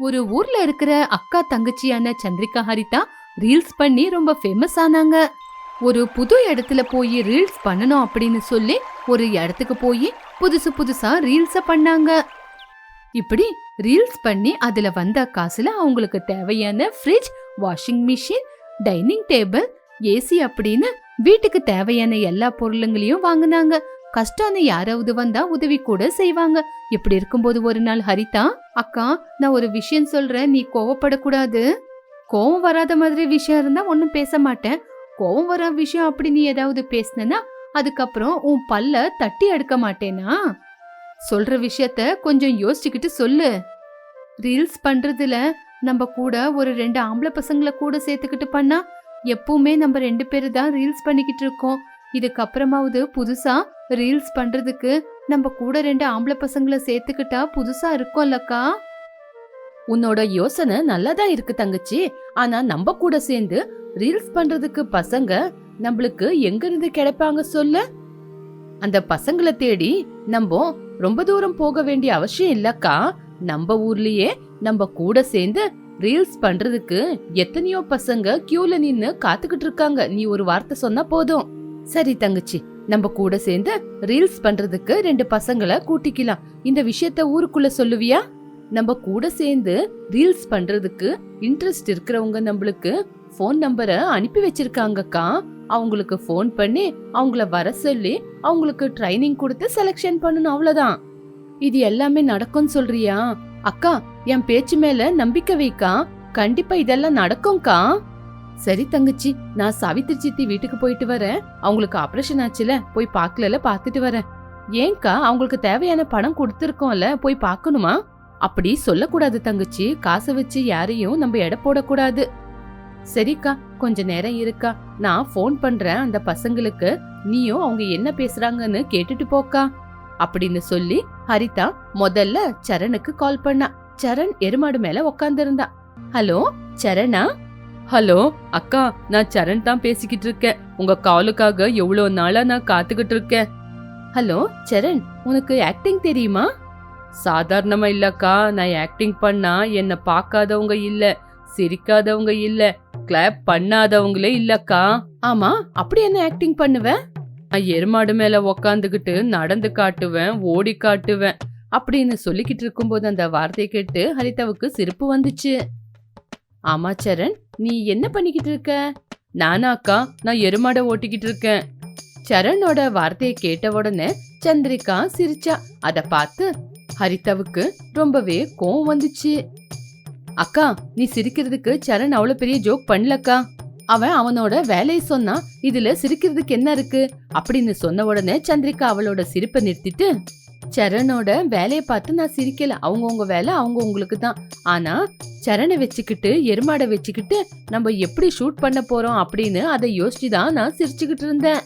ஒரு ஊர்ல இருக்கிற அக்கா தங்கச்சியான சந்திரிகா ஹரிதா ரீல்ஸ் பண்ணி ரொம்ப ஃபேமஸ் ஆனாங்க. ஒரு புது இடத்துல போய் ரீல்ஸ் பண்ணணும் அப்படின்னு சொல்லி ஒரு இடத்துக்கு போய் புதுசு புதுசா ரீல்ஸ பண்ணாங்க. இப்படி ரீல்ஸ் பண்ணி அதுல வந்த காசுல அவங்களுக்கு தேவையான fridge washing machine dining table AC அப்படின்னு வீட்டுக்கு தேவையான எல்லா பொருளுங்களையும் வாங்கினாங்க. கஷ்டம்னு யாராவது வந்தா உதவி கூட செய்வாங்க. இப்படி இருக்கும்போது ஒரு நாள் ஹரிதா அக்கா நான் ஒரு விஷயம் சொல்றேன். நீ கோவப்படக்கூடாது. கோவம் வராத மாதிரி விஷயம் இருந்தா ஒன்றும் பேச மாட்டேன். கோவம் வர விஷயம் அப்படி நீ ஏதாவது பேசினா அதுக்கப்புறம் உன் பல்ல தட்டி எடுக்க மாட்டேனா? சொல்ற விஷயத்த கொஞ்சம் யோசிச்சுக்கிட்டு சொல்லு. ரீல்ஸ் பண்றதுல நம்ம கூட ஒரு ரெண்டு ஆம்பளை பசங்களை கூட சேர்த்துக்கிட்டு பண்ணா எப்பவுமே நம்ம ரெண்டு பேரு தான் ரீல்ஸ் பண்ணிக்கிட்டு இருக்கோம். இதுக்கப்புறமாவது புதுசா ரீல்ஸ் பண்றதுக்கு நம்ம கூட ரெண்டு ஆம்பளை பசங்களை சேர்த்துக்கிட்டா புதுசா இருக்கும்லக்கா உன்னோட யோசனை நல்லாதான் இருக்கு தங்கச்சி. ஆனா நம்ம கூட சேர்ந்து ரீல்ஸ் பண்றதுக்கு பசங்க நம்மளுக்கு எங்க இருந்து கிடைப்பாங்க சொல்லு? அந்த பசங்களை தேடி நம்ம ரொம்ப தூரம் போக வேண்டிய அவசியம் இல்லக்கா நம்ம ஊர்லயே நம்ம கூட சேர்ந்து ரீல்ஸ் பண்றதுக்கு எத்தனையோ பசங்க கியூல நின்னு காத்துக்கிட்டு இருக்காங்க. நீ ஒரு வார்த்தை சொன்னா போதும். சரி தங்கச்சி நம்ம கூட சேர்ந்து ரீல்ஸ் பண்றதுக்கு ரெண்டு பசங்களை கூட்டிக்கலாம். இந்த விஷயத்த ஊருக்குள்ள சொல்லுவியா? நம்ம கூட சேர்ந்து ரீல்ஸ் பண்றதுக்கு இன்ட்ரெஸ்ட் இருக்கிறவங்க நம்மளுக்கு ஃபோன் நம்பரை அனுப்பி வச்சிருக்காங்கக்கா. அவங்களுக்கு ஃபோன் பண்ணி அவங்கள வர சொல்லி அவங்களுக்கு ட்ரைனிங் கொடுத்து செலெக்ஷன் பண்ணணும் அவ்வளோதான் இது எல்லாமே நடக்கும்னு சொல்றியா? அக்கா என் பேச்சு மேல நம்பிக்கை வைக்கா. கண்டிப்பா இதெல்லாம் நடக்கும்க்கா. சரி தங்கச்சி நான் சாவித்திரி சித்தி வீட்டுக்கு போயிட்டு வரேன். அவங்களுக்கு ஆபரேஷன் ஆச்சுல போய் பார்க்கல பார்த்துட்டு வரேன். ஏன்க்கா அவங்களுக்கு தேவையான பணம் கொடுத்துருக்கோம்ல போய் பார்க்கணுமா? அப்படி சொல்லக்கூடாது தங்கச்சி. காசை வச்சு யாரையும் நம்ம எடை போடக்கூடாது. சரிக்கா கொஞ்ச நேரம் இருக்கா. நான் ஃபோன் பண்றேன் அந்த பசங்களுக்கு. நீயும் அவங்க என்ன பேசுறாங்கன்னு கேட்டுட்டு போக்கா. அப்படின்னு சொல்லி ஹரிதா முதல்ல சரணுக்கு கால் பண்ணா. சரண் எருமாடு மேல உக்காந்துருந்தா. ஹலோ சரணா? ஹலோ அக்கா நான் சரண் தான் பேசிக்கிட்டு இருக்கேன். உங்க காலுக்காக எவ்வளோ நாளா நான் காத்துக்கிட்டு இருக்கேன். ஹலோ சரண் உனக்கு ஆக்டிங் தெரியுமா? சாதாரணமா இல்லக்கா நான் ஆக்டிங் பண்ணா என்ன பார்க்காதவங்க இல்ல சிரிக்காதவங்க இல்ல கிளாப் பண்ணாதவங்களே இல்லக்கா ஆமா அப்படி என்ன ஆக்டிங் பண்ணுவேன் நான் எருமாடு மேல உக்காந்துக்கிட்டு நடந்து காட்டுவேன் ஓடி காட்டுவேன். அப்படின்னு சொல்லிக்கிட்டு இருக்கும்போது அந்த வார்த்தையை கேட்டு ஹரிதாவுக்கு சிரிப்பு வந்துச்சு. ஆமா சரண். நீ என்ன பண்ணிக்கிட்டு இருக்க? நானா அக்கா? நான் எருமாடை ஓட்டிக்கிட்டு இருக்கேன். சரணோட வார்த்தையை கேட்ட உடனே சந்திரிகா சிரிச்சா. அத பார்த்து ஹரிதாவுக்கு ரொம்பவே கோவம் வந்துச்சு. அக்கா நீ சிரிக்கிறதுக்கு சரண் அவ்வளவு பெரிய ஜோக் பண்ணலக்கா. அவன் அவனோட வேலையை சொன்னான் இதுல சிரிக்கிறதுக்கு என்ன இருக்கு? அப்படின்னு சொன்ன உடனே சந்திரிகா அவளோட சிரிப்பை நிறுத்திட்டு சரணோட வேலையை பார்த்து நான் சிரிக்கல. அவங்கவுங்க வேலை அவங்க உங்களுக்கு தான். ஆனா சரணை வச்சுக்கிட்டு எருமாடை வச்சுக்கிட்டு நம்ம எப்படி ஷூட் பண்ண போறோம் அப்படின்னு அதை யோசிச்சு தான் நான் சிரிச்சுக்கிட்டு இருந்தேன்.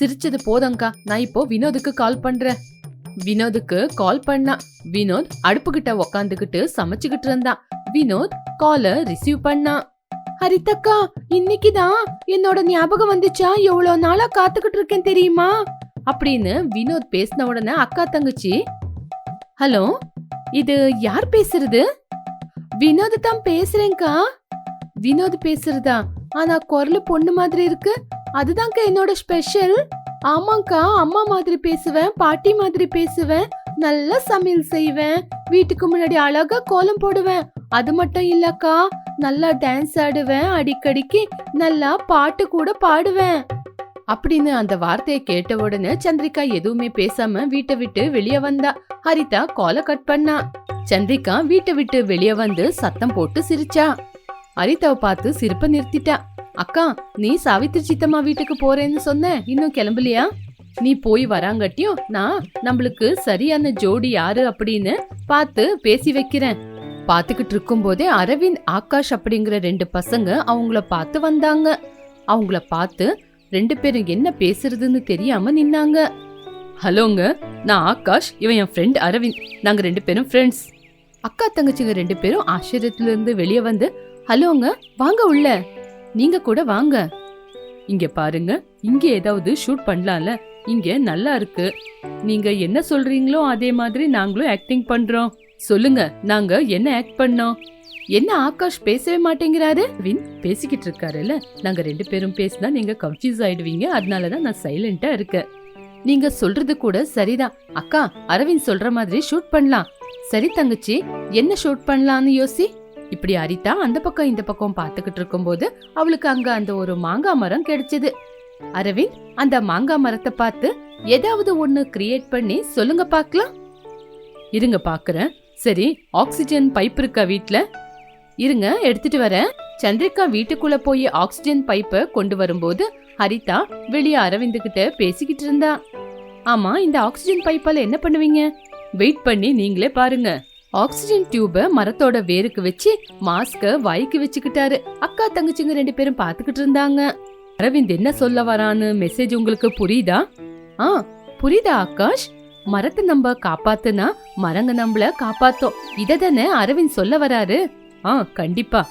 சிரிச்சது போதங்க்கா நான் இப்போ வினோதுக்கு கால் பண்றேன். வினோதுக்கு கால் பண்ணா. வினோத் அடுப்புகிட்ட உக்காந்துக்கிட்டு சமைச்சுக்கிட்டு இருந்தான். வினோத் கால ரிசீவ் பண்ணா. ஹரிதக்கா இன்னைக்கு தான் என்னோட ஞாபகம் வந்துச்சா? எவ்வளவு நாளா காத்துக்கிட்டு இருக்கேன் தெரியுமா? அப்படின்னு வினோத் பேசின உடனே அக்கா தங்கச்சி ஹலோ இது யார் பேசுறது? வினோத் தான் பேசுறேன்க்கா. வினோத் பேசுறதா? ஆனா குரல் பொண்ணு மாதிரி இருக்கு. அதுதான்க்கா என்னோட ஸ்பெஷல். ஆமாங்க்கா அம்மா மாதிரி பேசுவேன் பாட்டி மாதிரி பேசுவேன் நல்லா சமையல் செய்வேன். வீட்டுக்கு முன்னாடி அழகா கோலம் போடுவேன். அது மட்டும் இல்லக்கா நல்லா டான்ஸ் ஆடுவேன் அடிக்கடிக்கு நல்லா பாட்டு கூட பாடுவேன். அப்படின்னு அந்த வார்த்தையை கேட்ட உடனே சந்திரிகா எதுவுமே பேசாம வீட்டை விட்டு வெளியே வந்தா. ஹரிதா காலை கட் பண்ணா. சந்திரிகா வீட்டை விட்டு வெளியே வந்து சத்தம் போட்டு சிரிச்சா. ஹரிதாவை பார்த்து சிரிப்ப நிறுத்திட்டா. அக்கா நீ சாவித்திரி சித்தம்மா வீட்டுக்கு போறேன்னு சொன்ன. இன்னும் கிளம்பலையா? நீ போய் வராங்கட்டியும் நான் நம்மளுக்கு சரியான ஜோடி யாரு அப்படின்னு பார்த்து பேசி வைக்கிறேன். பாத்துக்கிட்டு இருக்கும்போதே அரவிந்த் ஆகாஷ் அப்படிங்கிற ரெண்டு பசங்க அவங்கள பார்த்து வந்தாங்க. அவங்கள பார்த்து ரெண்டு பேரும் என்ன பேசுறதுன்னு தெரியாம நின்னாங்க. ஹலோங்க நான் ஆகாஷ் இவன் என் ஃப்ரெண்ட் அரவிந்த். நாங்க ரெண்டு பேரும் ஃப்ரெண்ட்ஸ் அக்கா தங்கச்சிங்க ரெண்டு பேரும் ஆச்சரியத்துல இருந்து வெளியே வந்து ஹலோங்க வாங்க உள்ள. நீங்க கூட வாங்க. இங்க பாருங்க இங்க ஏதாவது ஷூட் பண்ணலாம்ல. இங்க நல்லா இருக்கு. நீங்க என்ன சொல்றீங்களோ அதே மாதிரி நாங்களும் ஆக்டிங் பண்றோம். சொல்லுங்க நாங்க என்ன ஆக்ட் பண்ணோம்? என்ன ஆகாஷ் பேசவே மாட்டேங்கிறாரு? வின் பேசிக்கிட்டு இருக்காருல்ல. நாங்க ரெண்டு பேரும் பேசினா நீங்க கன்ஃபியூஸ் ஆயிடுவீங்க. அதனாலதான் நான் சைலண்டா இருக்கேன். நீங்க சொல்றது கூட சரிதான். அக்கா அரவிந்த் சொல்ற மாதிரி ஷூட் பண்ணலாம். சரி தங்கச்சி என்ன ஷூட் பண்ணலாம்னு யோசி? இப்படி அரிதா அந்த பக்கம் இந்த பக்கம் பாத்துக்கிட்டு இருக்கும்போது அவளுக்கு அங்க அந்த ஒரு மாங்காய் மரம் கிடைச்சது. அரவிந்த் அந்த மாங்காய் மரத்தை பார்த்து ஏதாவது ஒண்ணு கிரியேட் பண்ணி சொல்லுங்க பார்க்கலாம். இருங்க பாக்குறேன் சரி ஆக்சிஜன் பைப் இருக்கா வீட்ல? இருங்க எடுத்துட்டு வரேன். சந்திரிகா வீட்டுக்குள்ள போய் ஆக்சிஜன் பைப்பை கொண்டு வரும்போது ஹரிதா வெளியே அரவிந்த் கிட்ட பேசிக்கிட்டு இருந்தா. ஆமா இந்த ஆக்சிஜன் பைப்பால என்ன பண்ணுவீங்க? வெயிட் பண்ணி நீங்களே பாருங்க. ஆக்சிஜன் டியூப மரத்தோட வேருக்கு வச்சு மாஸ்க வாய்க்கு வச்சுக்கிட்டாரு. அக்கா தங்கச்சிங்க ரெண்டு பேரும் பாத்துக்கிட்டு இருந்தாங்க. அரவிந்த் என்ன சொல்ல வரான்னு மெசேஜ் உங்களுக்கு புரியுதா? ஆ புரியுதா ஆகாஷ்? மரத்தை நம்ம காப்பாத்துனா மரங்க நம்மள காப்பாத்தோம். இதை தானே அரவிந்த் சொல்ல வராரு? ஆ கண்டிப்பா.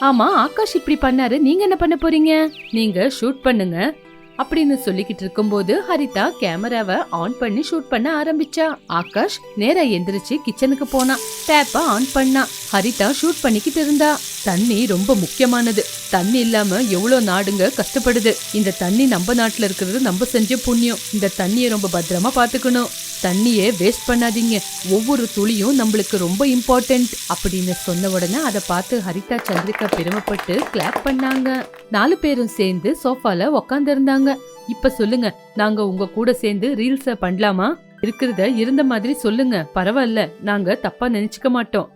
ஆமா ஆகாஷ் இப்படி பண்ணாரு. நீங்க என்ன பண்ண போறீங்க? நீங்க ஷூட் பண்ணுங்க. அப்படின்னு சொல்லிக்கிட்டு இருக்கும்போது ஹரிதா கேமராவை ஆன் பண்ணி ஷூட் பண்ண ஆரம்பிச்சா. ஆகாஷ் நேரா எந்திரிச்சு கிச்சனுக்கு போனா. டேப்ப ஆன் பண்ணா. ஹரிதா ஷூட் பண்ணிக்கிட்டு இருந்தா. தண்ணி ரொம்ப முக்கியமானது. தண்ணி இல்லாம எவ்வளவு நாடுங்க கஷ்டப்படுது. இந்த தண்ணி நம்ம நாட்டுல இருக்கிறது நம்ம செஞ்ச புண்ணியம். இந்த தண்ணியை ரொம்ப பத்திரமா பாத்துக்கணும் தண்ணியை வேஸ்ட் பண்ணாதீங்க. ஒவ்வொரு துளியும் நம்மளுக்கு ரொம்ப இம்பார்ட்டன்ட் அப்படின்னு சொன்ன உடனே அதை பார்த்து ஹரிதா சந்திரிகா பெருமைப்பட்டு கிளாப் பண்ணாங்க. நாலு பேரும் சேர்ந்து சோஃபால உக்காந்துருந்தாங்க. இப்ப சொல்லுங்க. நாங்க உங்க கூட சேர்ந்து ரீல்ஸ பண்ணலாமா? இருக்கிறத இருந்த மாதிரி சொல்லுங்க. பரவாயில்ல நாங்க தப்பா நினைச்சுக்க மாட்டோம்.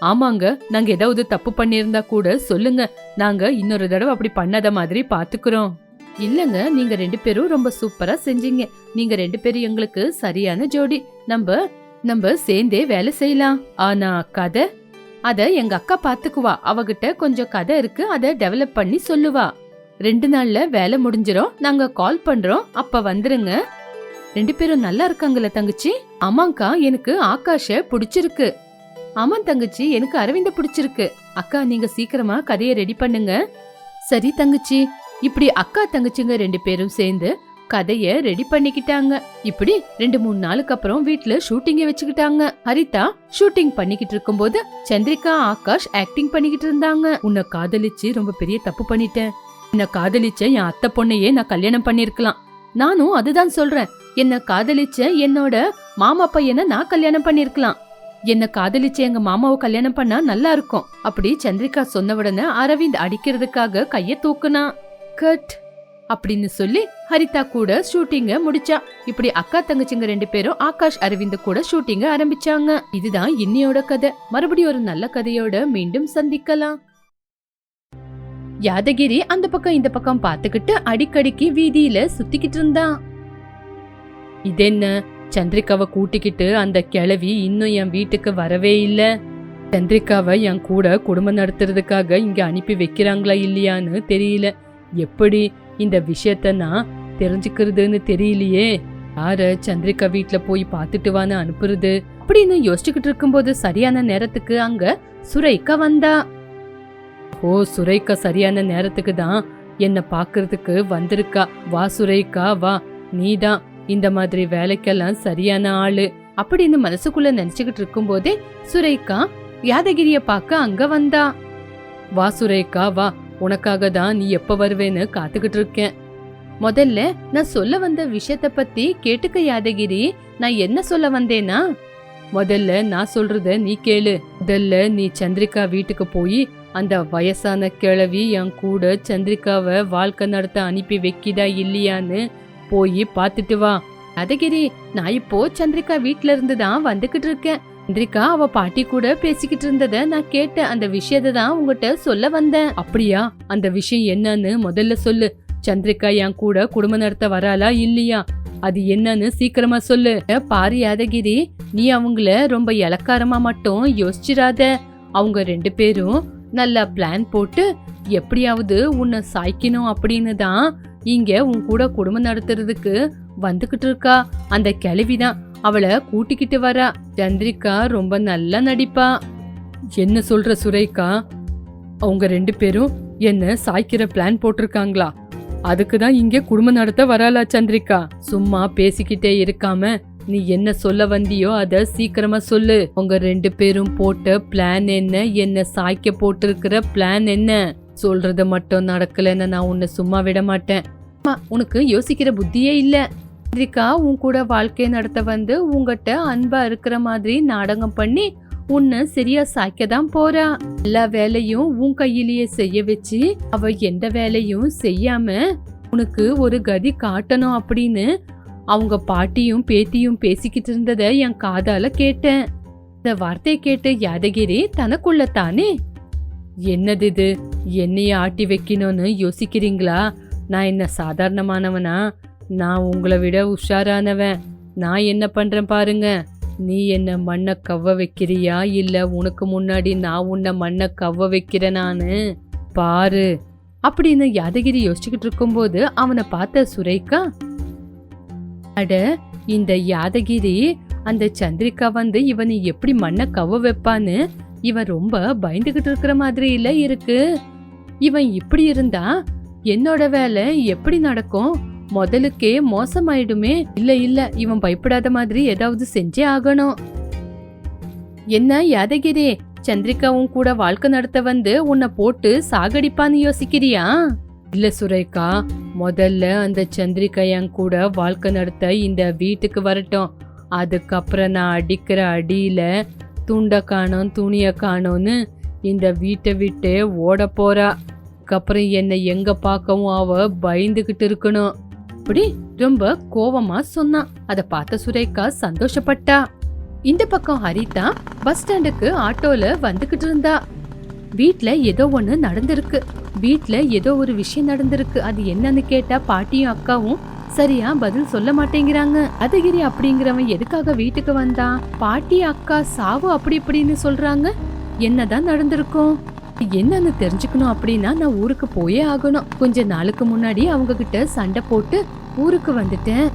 ஆமாங்க. நாங்க ஏதாவது தப்பு பண்ணியிருந்தா கூட சொல்லுங்க. நாங்க இன்னொரு தடவை அப்படி பண்ணாத மாதிரி பாத்துக்கிறோம். இல்லங்க. நீங்க ரெண்டு பேரும் ரொம்ப சூப்பரா செஞ்சீங்க. நீங்க ரெண்டு பேரும் எங்களுக்கு சரியான ஜோடி. நம்ம நம்ம சேர்ந்தே வேலை செய்யலாம். ஆனா கதை? அத எங்க அக்கா பாத்துக்குவா. அவகிட்ட கொஞ்சம் கதை இருக்கு. அத டெவலப் பண்ணி சொல்லுவா. ரெண்டு நாள்ல வேலை முடிஞ்சிரும். நாங்க கால் பண்றோம். அப்ப வந்துருங்க. ரெண்டு பேரும் நல்லா இருக்காங்கல்ல தங்கச்சி? அம்மாக்கா எனக்கு ஆகாஷ பிடிச்சிருக்கு. ஆமா தங்கச்சி எனக்கு அரவிந்த பிடிச்சிருக்கு. அக்கா நீங்க சீக்கிரமா கதையை ரெடி பண்ணுங்க. சரி தங்கச்சி இப்படி அக்கா தங்கச்சிங்க ரெண்டு பேரும் சேர்ந்து கதைய ரெடி பண்ணிக்கிட்டாங்க. இப்படி ரெண்டு மூணு நாளுக்கு அப்புறம் வீட்ல ஷூட்டிங்க வச்சுக்கிட்டாங்க. ஹரிதா ஷூட்டிங் பண்ணிக்கிட்டு இருக்கும்போது சந்திரிகா ஆகாஷ் ஆக்டிங் பண்ணிக்கிட்டு இருந்தாங்க. உன்னை காதலிச்சு ரொம்ப பெரிய தப்பு பண்ணிட்டேன். என்ன காதலிச்ச என் அத்தை பொண்ணையே நான் கல்யாணம் பண்ணிருக்கலாம். நானும் அதுதான் சொல்றேன். என்ன காதலிச்ச என்னோட மாமா பையனை நான் கல்யாணம் பண்ணிருக்கலாம். என்ன காதலிச்ச எங்க மாமாவை கல்யாணம் பண்ணா நல்லா இருக்கும். அப்படி சந்திரிகா சொன்ன உடனே அரவிந்த் அடிக்கிறதுக்காக கைய தூக்குனா கட் அப்படின்னு சொல்லி ஹரிதா கூட ஷூட்டிங்க முடிச்சா. இப்படி அக்கா தங்கச்சிங்க ரெண்டு பேரும் ஆகாஷ் அரவிந்த் கூட ஷூட்டிங்க ஆரம்பிச்சாங்க. இதுதான் இன்னியோட கதை. மறுபடியும் ஒரு நல்ல கதையோட மீண்டும் சந்திக்கலாம். யாதகிரி அந்த பக்கம் இந்த பக்கம் பாத்துக்கிட்டு அடிக்கடிக்கு வீதியில சுத்திக்கிட்டு இருந்தான் இதென்ன? சந்திரிகாவை கூட்டிக்கிட்டு அந்த கிழவி இன்னும் என் வீட்டுக்கு வரவே இல்ல. சந்திரிகாவை என் கூட குடும்பம் நடத்துறதுக்காக இங்க அனுப்பி வைக்கிறாங்களா இல்லையான்னு தெரியல. எப்படி இந்த விஷயத்த நான் தெரிஞ்சுக்கிறதுன்னு தெரியலையே. யார சந்திரிகா வீட்ல போய் பார்த்துட்டு வான்னு அனுப்புறது? அப்படின்னு யோசிச்சுக்கிட்டு இருக்கும்போது சரியான நேரத்துக்கு அங்க சுரைக்கா வந்தா. ஓ சுரேகா சரியான நேரத்துக்கு தான் என்னை பாக்குறதுக்கு வந்திருக்கா. வா சுரேகா வா. நீதான் இந்த மாதிரி வேலைக்கெல்லாம் சரியான ஆளு. அப்படின்னு மனசுக்குள்ள நினைச்சுக்கிட்டு இருக்கும்போதே சுரேகா யாதகிரிய பார்க்க அங்க வந்தா. வா சுரேகா வா. உனக்காக தான் நீ எப்ப வருவேன்னு காத்துக்கிட்டு இருக்கேன். முதல்ல நான் சொல்ல வந்த விஷயத்த பத்தி கேட்டுக்க யாதகிரி. நான் என்ன சொல்ல வந்தேனா? முதல்ல நான் சொல்றத நீ கேளு. முதல்ல நீ சந்திரிகா வீட்டுக்கு போய் அந்த வயசான கிழவி என் கூட சந்திரிகாவை வாழ்க்கை நடத்த அனுப்பி வைக்கிதா இல்லையான்னு போய் பார்த்துட்டு வா. யாதகிரி நான் இப்போ சந்திரிகா வீட்ல இருந்து தான் வந்துகிட்டு இருக்கேன். சந்திரிகா அவ பாட்டி கூட பேசிக்கிட்டு இருந்தத நான் கேட்டேன் அந்த விஷயத்தை தான் உங்ககிட்ட சொல்ல வந்தேன். அப்படியா? அந்த விஷயம் என்னன்னு முதல்ல சொல்லு. சந்திரிகா என் கூட குடும்பம் நடத்த வராளா இல்லையா? அது என்னன்னு சீக்கிரமா சொல்லு. பாரு யாதகிரி நீ அவங்கள ரொம்ப இலக்காரமா மட்டும் யோசிச்சிடாத அவங்க ரெண்டு பேரும் நல்லா பிளான் போட்டு எப்படியாவது உன்னை சாய்க்கணும் அப்படின்னு தான் இங்க உன் கூட குடும்பம் நடத்துறதுக்கு வந்துகிட்டு இருக்கா. அந்த கிழவிதான். அவளை கூட்டிக்கிட்டு வரா. சந்திரிகா ரொம்ப நல்லா நடிப்பா. என்ன சொல்ற சுரேகா? அவங்க ரெண்டு பேரும் என்ன சாய்க்கிற பிளான் போட்டிருக்காங்களா? அதுக்கு தான் இங்கே குடும்பம் நடத்த வராளா சந்திரிகா? சும்மா பேசிக்கிட்டே இருக்காம நீ என்ன சொல்ல வந்தியோ அத சீக்கிரமா சொல்லு. உங்க ரெண்டு பேரும் போட்ட பிளான் என்ன? என்ன சாய்க்க போட்டிருக்கிற பிளான் என்ன? சொல்றது மட்டும் நடக்கலைன்னு நான் உன்னை சும்மா விட மாட்டேன். உனக்கு யோசிக்கிற புத்தியே இல்ல. சந்திரிகா உன் கூட வாழ்க்கையை நடத்த வந்து உங்ககிட்ட அன்பா இருக்கிற மாதிரி நாடகம் பண்ணி உன்னை சரியா சாய்க்க தான் போறா. எல்லா வேலையும் உன் கையிலேயே செய்ய வச்சு அவ எந்த வேலையும் செய்யாம உனக்கு ஒரு கதி காட்டணும் அப்படின்னு அவங்க பாட்டியும் பேத்தியும் பேசிக்கிட்டு இருந்ததை என் காதால கேட்டேன். இந்த வார்த்தையை கேட்ட யாதகிரி தனக்குள்ள தானே என்னது இது? என்னைய ஆட்டி வைக்கணும்னு யோசிக்கிறீங்களா? நான் என்ன சாதாரணமானவனா? நான் உங்களை விட உஷாரானவன். நான் என்ன பண்றேன் பாருங்க. நீ என்ன மண்ணை கவ்வ வைக்கிறியா? இல்ல உனக்கு முன்னாடி நான் உன்னை மண்ணை கவ்வ வைக்கிறேன் நானு? பாரு. அப்படின்னு யாதகிரி யோசிச்சுக்கிட்டு இருக்கும்போது அவனை பார்த்த சுரேகா அட இந்த யாதகிரி அந்த சந்திரிகா வந்து இவனை எப்படி மண்ணை கவ்வ வைப்பான்னு இவன் ரொம்ப பயந்துகிட்டு இருக்கிற மாதிரி இல்ல இருக்கு. இவன் இப்படி இருந்தா என்னோட வேலை எப்படி நடக்கும்? முதலுக்கே மோசமாயிடுமே. இல்ல இல்ல இவன் பயப்படாத மாதிரி ஏதாவது செஞ்சே ஆகணும். என்ன யாதகிரி சந்திரிகாவும் கூட வாழ்க்கை நடத்த வந்து உன்னை போட்டு சாகடிப்பான்னு யோசிக்கிறியா? இல்ல சுரேகா முதல்ல அந்த சந்திரிகா என் கூட வாழ்க்கை நடத்த இந்த வீட்டுக்கு வரட்டும். அதுக்கப்புறம் நான் அடிக்கிற அடியில துண்டை காணோம் துணியை காணோன்னு இந்த வீட்டை விட்டு ஓட போறா. அதுக்கப்புறம் என்னை எங்க பார்க்கவும் அவ பயந்துகிட்டு இருக்கணும். அப்படி ரொம்ப கோவமா சொன்னான் அதை பார்த்த சுரேகா சந்தோஷப்பட்டா. இந்த பக்கம் ஹரிதா பஸ் ஸ்டாண்டுக்கு ஆட்டோல வந்துகிட்டு இருந்தா. வீட்டில் ஏதோ ஒன்று நடந்திருக்கு. வீட்டில் ஏதோ ஒரு விஷயம் நடந்திருக்கு. அது என்னன்னு கேட்டால் பாட்டியும் அக்காவும் சரியா பதில் சொல்ல மாட்டேங்கிறாங்க. அதகிரி அப்படிங்கிறவன் எதுக்காக வீட்டுக்கு வந்தான்? பாட்டி அக்கா சாவு அப்படி இப்படின்னு சொல்றாங்க. என்னதான் நடந்திருக்கும்? என்னன்னு தெரிஞ்சுக்கணும் அப்படின்னா நான் ஊருக்கு போயே ஆகணும். கொஞ்ச நாளுக்கு முன்னாடி அவங்க கிட்ட சண்டை போட்டு ஊருக்கு வந்துட்டேன்.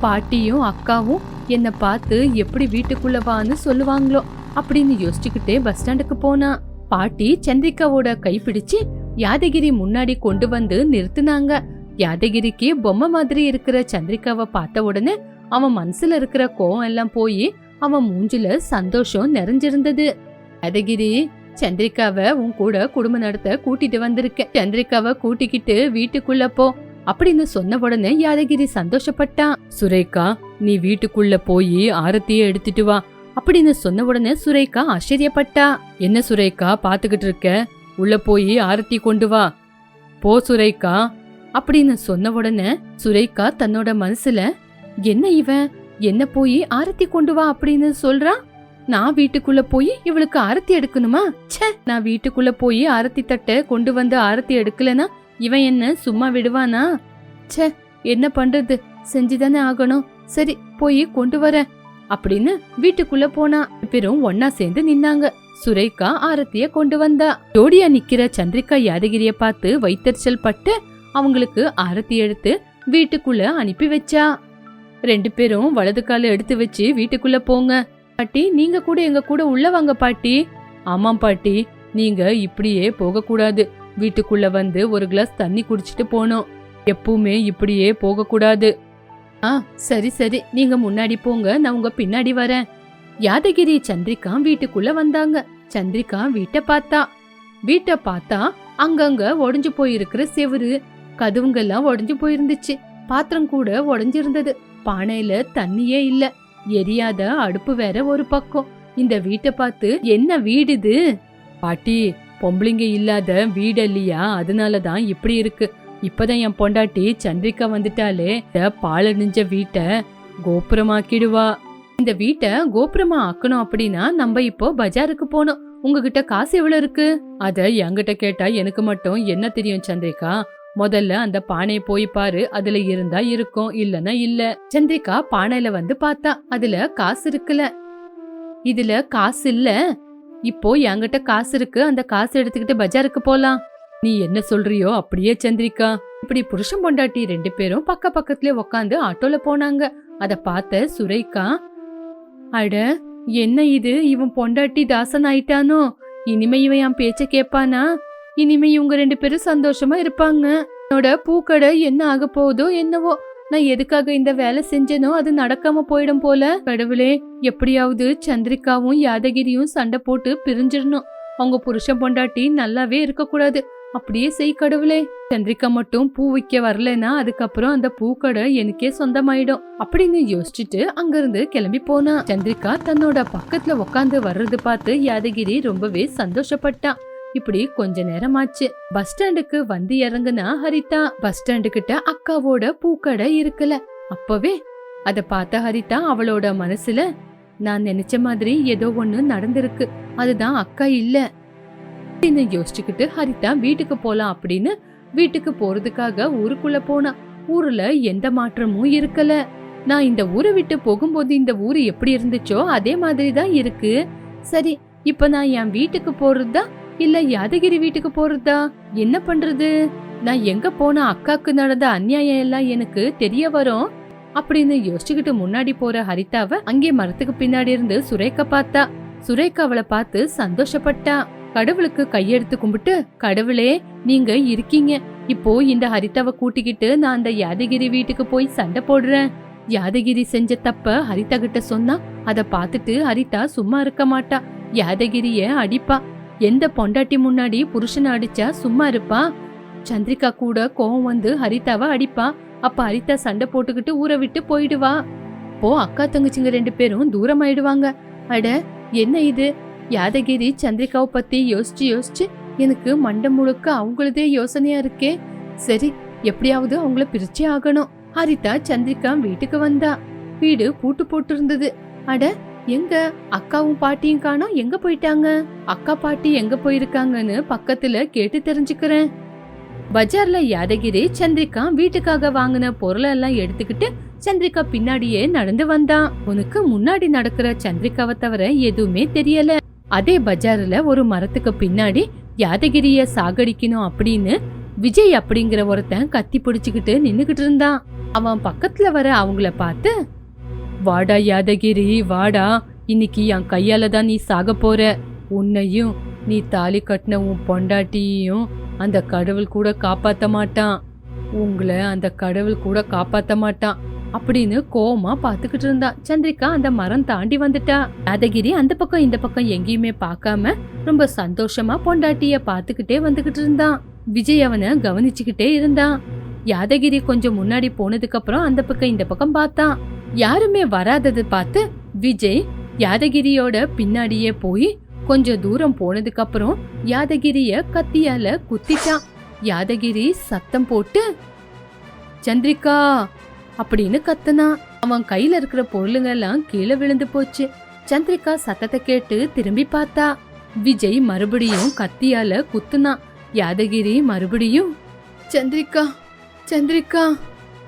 பாட்டியும் அக்காவும் என்னை பார்த்து எப்படி வீட்டுக்குள்ள வான்னு சொல்லுவாங்களோ அப்படின்னு யோசிச்சுக்கிட்டே பஸ் ஸ்டாண்டுக்கு போனான் பாட்டி சந்திரிகாவோட கைப்பிடிச்சு யாதகிரி முன்னாடி கொண்டு வந்து நிறுத்துனாங்க. யாதகிரிக்கு பொம்மை மாதிரி இருக்கிற சந்திரிகாவை பார்த்த உடனே அவன் மனசுல இருக்கிற கோவம் எல்லாம் போய் அவன் மூஞ்சில சந்தோஷம் நிறைஞ்சிருந்தது. யாதகிரி சந்திரிகாவை உன் கூட குடும்பம் நடத்த கூட்டிட்டு வந்திருக்கேன் சந்திரிகாவை கூட்டிக்கிட்டு வீட்டுக்குள்ள போ. அப்படின்னு சொன்ன உடனே யாதகிரி சந்தோஷப்பட்டான். சுரேகா நீ வீட்டுக்குள்ள போய் ஆரத்தியை எடுத்துட்டு வா. அப்படின்னு சொன்ன உடனே சுரேகா ஆச்சரியப்பட்டா. என்ன சுரேகா பாத்துக்கிட்டு இருக்க? உள்ள போய் ஆரத்தி கொண்டு வா. போ சுரேகா. அப்படின்னு சொன்ன உடனே சுரேகா தன்னோட மனசுல என்ன இவன்? என்ன போய் ஆரத்தி கொண்டு வா அப்படின்னு சொல்றான் நான் வீட்டுக்குள்ள போய் இவளுக்கு ஆரத்தி எடுக்கணுமா? ச்சே நான் வீட்டுக்குள்ள போய் ஆரத்தி தட்டை கொண்டு வந்து ஆரத்தி எடுக்கலனா இவன் என்ன சும்மா விடுவானா? ச்சே என்ன பண்றது? செஞ்சுதானே ஆகணும். சரி போய் கொண்டு வரேன். அப்படின்னு வீட்டுக்குள்ள போனா. பெரும் ஒன்னா சேர்ந்து நின்னாங்க. சுரேகா ஆரத்திய கொண்டு வந்தா. ஜோடியா நிக்கிற சந்திரிகா யாதகிரிய பார்த்து வைத்தறிச்சல் பட்டு அவங்களுக்கு ஆரத்தி எடுத்து வீட்டுக்குள்ள அனுப்பி வச்சா. ரெண்டு பேரும் வலது கால எடுத்து வச்சு வீட்டுக்குள்ள போங்க. பாட்டி நீங்க கூட எங்க கூட உள்ள வாங்க பாட்டி. ஆமாம் பாட்டி நீங்க இப்படியே போக கூடாது வீட்டுக்குள்ள வந்து ஒரு கிளாஸ் தண்ணி குடிச்சிட்டு போனோம் எப்பவுமே இப்படியே போக கூடாது ஆ சரி சரி. நீங்க முன்னாடி போங்க. நான் உங்க பின்னாடி வரேன். யாதகிரி சந்திரிகா வீட்டுக்குள்ள வந்தாங்க. சந்திரிகா வீட்டை பார்த்தா. வீட்டை பார்த்தா அங்கங்க உடஞ்சு போயிருக்கிற செவுரு. கதவுங்கெல்லாம் உடஞ்சு போயிருந்துச்சு. பாத்திரம் கூட உடஞ்சிருந்தது பானையில தண்ணியே இல்ல. எரியாத அடுப்பு வேற ஒரு பக்கம். இந்த வீட்டை பார்த்து என்ன வீடு இது? பாட்டி பொம்பளைங்க இல்லாத வீடு இல்லையா அதனாலதான் இப்படி இருக்கு. இப்பதான் என் பொண்டாட்டி சந்திரிகா வந்துட்டாலே இந்த வீட்டை கோபுரமாக்கிடுவா. இந்த வீட்டை கோபுரமா ஆக்கணும் அப்படின்னா நம்ம இப்போ பஜாருக்கு போகணும் உங்ககிட்ட காசு எவ்வளவு இருக்கு? அத என்கிட்ட கேட்டா எனக்கு மட்டும் என்ன தெரியும் சந்திரிகா முதல்ல அந்த பானையை போய் பாரு அதுல இருந்தா இருக்கும் இல்லனா இல்ல. சந்திரிகா பானையில வந்து பார்த்தா அதுல காசு இருக்குல்ல. இதுல காசு இல்ல. இப்போ என்கிட்ட காசு இருக்கு அந்த காசு எடுத்துக்கிட்டு பஜாருக்கு போலாம். நீ என்ன சொல்றியோ அப்படியே சந்திரிகா இப்படி புருஷன் பொண்டாட்டி ரெண்டு பேரும் பக்க பக்கத்துல உக்காந்து ஆட்டோல போனாங்க. அத பார்த்த சுரேகா அட என்ன இது? இவன் பொண்டாட்டி தாசன் ஆயிட்டானோ? இனிமே இவன் என் பேச்ச கேப்பானா? இனிமே இவங்க ரெண்டு பேரும் சந்தோஷமா இருப்பாங்க. என்னோட பூக்கடை என்ன ஆக போகுதோ என்னவோ? நான் எதுக்காக இந்த வேலை செஞ்சேனோ அது நடக்காம போயிடும் போல. கடவுளே எப்படியாவது சந்திரிகாவும் யாதகிரியும் சண்டை போட்டு பிரிஞ்சிடணும். அவங்க புருஷன் பொண்டாட்டி நல்லாவே இருக்கக்கூடாது. அப்படியே செய் கடவுளே. சந்திரிக்கா மட்டும் பூ விற்க வரலன்னா அதுக்கப்புறம் அந்த பூக்கடை எனக்கே சொந்தமாயிடும். அப்படின்னு யோசிச்சுட்டு அங்கிருந்து கிளம்பி போனா. சந்திரிகா தன்னோட பக்கத்துல உக்காந்து வர்றது பார்த்து யாதகிரி ரொம்பவே சந்தோஷப்பட்டான் இப்படி கொஞ்ச நேரம் ஆச்சு பஸ் ஸ்டாண்டுக்கு வந்து இறங்குனா ஹரிதா. பஸ் ஸ்டாண்டு கிட்ட அக்காவோட பூக்கடை இருக்கல. அப்பவே அத பார்த்த ஹரிதா அவளோட மனசுல நான் நினைச்ச மாதிரி ஏதோ ஒண்ணு நடந்திருக்கு. அதுதான் அக்கா இல்ல. அப்படின்னு யோசிச்சுக்கிட்டு ஹரிதா வீட்டுக்கு போலாம் அப்படின்னு வீட்டுக்கு போறதுக்காக ஊருக்குள்ள போனா. ஊர்ல எந்த மாற்றமும் இருக்கல. நான் இந்த ஊரை விட்டு போகும்போது இந்த ஊர் எப்படி இருந்துச்சோ அதே மாதிரி தான் இருக்கு. சரி இப்ப நான் என் வீட்டுக்கு போறதா? இல்ல யாதகிரி வீட்டுக்கு போறதா? என்ன பண்றது? நான் எங்க போன அக்காக்கு நடந்த அநியாயம் எல்லாம் எனக்கு தெரிய வரும்? அப்படின்னு யோசிச்சுக்கிட்டு முன்னாடி போற ஹரிதாவை அங்கே மரத்துக்கு பின்னாடி இருந்து சுரேகா பார்த்தா. சுரேகா அவளை பார்த்து சந்தோஷப்பட்டா. கடவுளுக்கு கையெடுத்து கும்பிட்டு கடவுளே நீங்க இருக்கீங்க. இப்போ இந்த ஹரிதாவை கூட்டிக்கிட்டு நான் அந்த யாதகிரி வீட்டுக்கு போய் சண்டை போடுறேன். யாதகிரி செஞ்ச தப்ப ஹரிதா கிட்ட சொன்னா அத பார்த்துட்டு ஹரிதா சும்மா இருக்க மாட்டா. யாதகிரிய அடிப்பா. எந்த பொண்டாட்டி முன்னாடி புருஷனை அடிச்சா சும்மா இருப்பா? சந்திரிகா கூட கோவம் வந்து ஹரிதாவை அடிப்பா. அப்ப ஹரிதா சண்டை போட்டுக்கிட்டு ஊரை விட்டு போயிடுவா. போ அக்கா தங்கச்சிங்க ரெண்டு பேரும் தூரமாயிடுவாங்க. அட என்ன இது? யாதகிரி சந்திரிகாவை பத்தி யோசிச்சு யோசிச்சு எனக்கு மண்டை முழுக்க அவங்களதே யோசனையா இருக்கே. சரி எப்படியாவது அவங்கள பிரிச்சே ஆகணும். ஹரிதா சந்திரிகா வீட்டுக்கு வந்தா. வீடு பூட்டு போட்டு இருந்தது அட எங்க அக்காவும் பாட்டியும் காணோம். எங்க போயிட்டாங்க? அக்கா பாட்டி எங்க போயிருக்காங்கன்னு பக்கத்துல கேட்டு தெரிஞ்சுக்கிறேன். பஜார்ல யாதகிரி சந்திரிகா வீட்டுக்காக வாங்கின பொருளை எல்லாம் எடுத்துக்கிட்டு சந்திரிகா பின்னாடியே நடந்து வந்தான் உனக்கு முன்னாடி நடக்கிற சந்திரிகாவை தவிர எதுவுமே தெரியல. அதே பஜார்ல ஒரு மரத்துக்கு பின்னாடி யாதகிரிய சாகடிக்கணும் அப்படின்னு விஜய் அப்படிங்கிற ஒருத்தன் கத்தி பிடிச்சுக்கிட்டு நின்னுகிட்டு இருந்தான். அவன் பக்கத்துல வர அவங்கள பார்த்து வாடா யாதகிரி வாடா. இன்னைக்கு என் கையால தான் நீ சாக போற. உன்னையும் நீ தாலி கட்டின உன் பொண்டாட்டியையும் அந்த கடவுள் கூட காப்பாற்ற மாட்டான். உங்களை அந்த கடவுள் கூட காப்பாற்ற மாட்டான். அப்படின்னு கோமா பாத்துக்கிட்டு இருந்தான் சந்திரிகா அந்த மரம் தாண்டி வந்துட்டா. யாதகிரி அந்த பக்கம் இந்த பக்கம் எங்கேயுமே பார்க்காம ரொம்ப சந்தோஷமா பொண்டாட்டிய பாத்துக்கிட்டே வந்துகிட்டு இருந்தான் விஜய் அவனை கவனிச்சுக்கிட்டே இருந்தான் யாதகிரி கொஞ்சம் முன்னாடி போனதுக்கு அப்புறம் அந்த பக்கம் இந்த பக்கம் பார்த்தான் யாருமே வராதது பார்த்து விஜய் யாதகிரியோட பின்னாடியே போய் கொஞ்சம் தூரம் போனதுக்கு அப்புறம் யாதகிரிய கத்தியால குத்திட்டான் யாதகிரி சத்தம் போட்டு சந்திரிகா அப்படின்னு கத்துனான் அவன் கையில இருக்கிற பொருளுங்க எல்லாம் கீழே விழுந்து போச்சு. சந்திரிகா சத்தத்தை கேட்டு திரும்பி பார்த்தா விஜய் மறுபடியும் கத்தியால குத்துனான் யாதகிரி மறுபடியும் சந்திரிகா சந்திரிகா.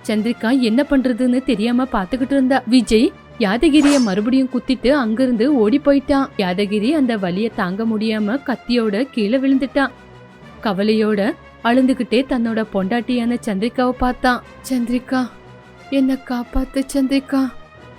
சந்திரிகா என்ன பண்றதுன்னு தெரியாம பாத்துக்கிட்டு இருந்தா. விஜய் யாதகிரிய மறுபடியும் குத்திட்டு அங்கிருந்து ஓடி போயிட்டான். யாதகிரி அந்த வலிய தாங்க முடியாம கத்தியோட கீழே விழுந்துட்டான் கவலையோட அழுந்துகிட்டே தன்னோட பொண்டாட்டியான சந்திரிகாவை பார்த்தான். சந்திரிகா என்ன காப்பாத்து சந்திரிகா.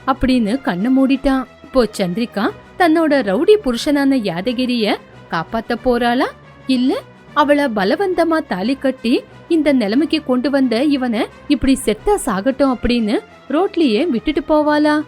அப்படின்னு கண்ணை மூடிட்டான். இப்போ சந்திரிகா தன்னோட ரவுடி புருஷனான யாதகிரிய காப்பாத்த போறாளா? இல்ல அவளை பலவந்தமா தாலி கட்டி இந்த நிலைமைக்கு கொண்டு வந்த இவனை இப்படி செத்தா சாகட்டும் அப்படின்னு ரோட்லயே விட்டுட்டு போவாளா?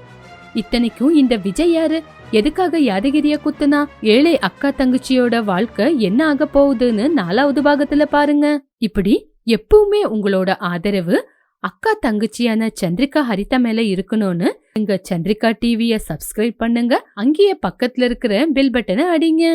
இத்தனைக்கும் இந்த விஜய் யாரு? எதுக்காக யாதகிரிய குத்துனா? ஏழை அக்கா தங்கச்சியோட வாழ்க்கை என்ன ஆக போகுதுன்னு நாலாவது பாகத்துல பாருங்க. இப்படி எப்பவுமே உங்களோட ஆதரவு அக்கா தங்கச்சியான சந்திரிகா ஹரிதா மேல இருக்கணும்னு எங்க சந்திரிகா டிவிய சப்ஸ்கிரைப் பண்ணுங்க. அங்கேயே பக்கத்துல இருக்கிற பெல் பட்டனை அடிங்க.